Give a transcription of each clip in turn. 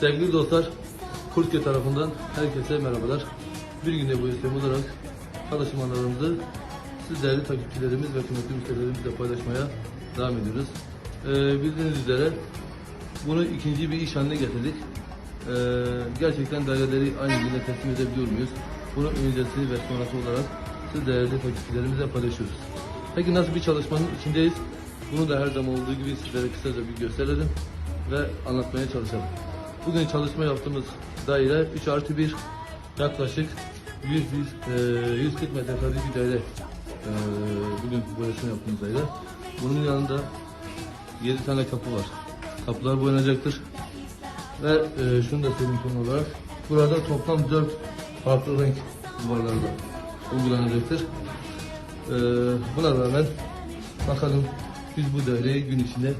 Sevgili dostlar, Kurtköy tarafından herkese merhabalar. Bir günde bu yöntem olarak çalışmalarımızı siz değerli takipçilerimiz ve kıymetli müşterilerimizle paylaşmaya devam ediyoruz. Ee, bildiğiniz üzere bunu ikinci bir iş haline getirdik. Ee, gerçekten daireleri aynı günde teslim edebiliyor muyuz? Bunu öncesi ve sonrası olarak siz değerli takipçilerimizle paylaşıyoruz. Peki nasıl bir çalışmanın içindeyiz? Bunu da her zaman olduğu gibi sizlere kısaca bir gösterelim ve anlatmaya çalışalım. Bugün çalışma yaptığımız daire 3 artı 1 yaklaşık 100, 100, e, 140 metrekare bir daire. E, bugün boyasını yaptığımız daire. Bunun yanında 7 tane kapı var. Kapılar boyanacaktır. Ve e, şunu da söyleyeyim son olarak. Burada toplam 4 farklı renk duvarlarda uygulanacaktır. E, buna rağmen bakalım biz bu daireyi gün içinde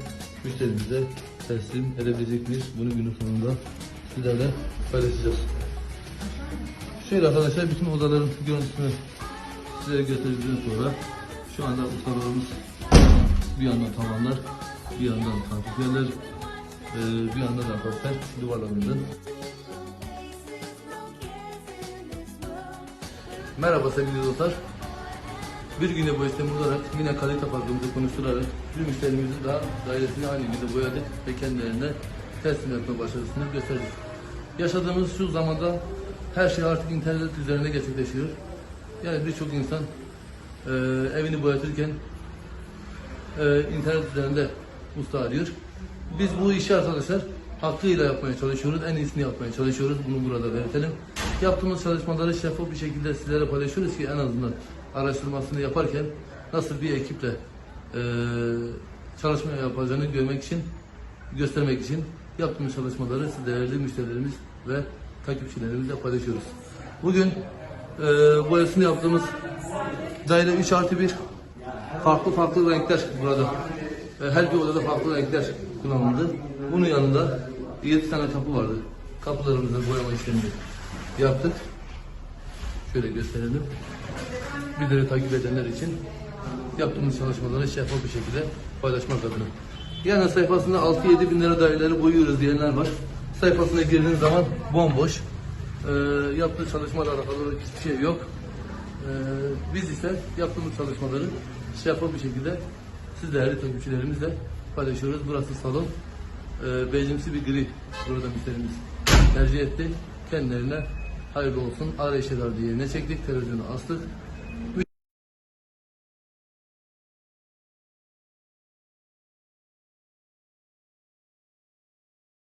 müşterimize teslim edebilecek miyiz? Bunu günün sonunda sizlerle paylaşacağız. Şöyle arkadaşlar bütün odaların görüntüsünü size götürdükten sonra şu anda ustalarımız bir yandan tavanlar, bir yandan santrifügeller, eee, bir yandan arkadaşlar duvarlarından. Merhaba sevgili dostlar. Bir güne bu işlemi olarak yine kalite farkımızı konuşturarak bir müşterimizin daha dairesini aynı günde boyadık ve kendilerine teslim etme başarısını gösterdik. Yaşadığımız şu zamanda her şey artık internet üzerinde gerçekleşiyor. Yani birçok insan eee, evini boyatırken eee, internet üzerinde usta arıyor. Biz bu işi arkadaşlar hakkıyla yapmaya çalışıyoruz. En iyisini yapmaya çalışıyoruz. Bunu burada belirtelim. Yaptığımız çalışmaları şeffaf bir şekilde sizlere paylaşıyoruz ki en azından araştırmasını yaparken nasıl bir ekiple eee çalışma yapacağını görmek için, göstermek için yaptığımız çalışmaları değerli müşterilerimiz ve takipçilerimizle paylaşıyoruz. Bugün eee boyasını yaptığımız daire 3 artı 1 farklı farklı renkler burada. E, Her bir odada farklı renkler kullanıldı. Bunun yanında 7 tane kapı vardı. Kapılarımızı boyama işlemini yaptık. Şöyle gösterelim. Bizleri takip edenler için yaptığımız çalışmaları şeffaf bir şekilde paylaşmak adına. Yani sayfasında 6-7 bin lira daireleri boyuyoruz diyenler var. Sayfasına girdiğiniz zaman bomboş. Ee, yaptığı çalışmalarla alakalı hiçbir şey yok. Ee, biz ise yaptığımız çalışmaları şeffaf bir şekilde siz takipçilerimizle paylaşıyoruz. Burası salon. Ee, bejimsi bir gri burada müşterimiz tercih etti. Kendilerine hayırlı olsun. Ağrı eşyalar diye ne çektik, televizyonu astık.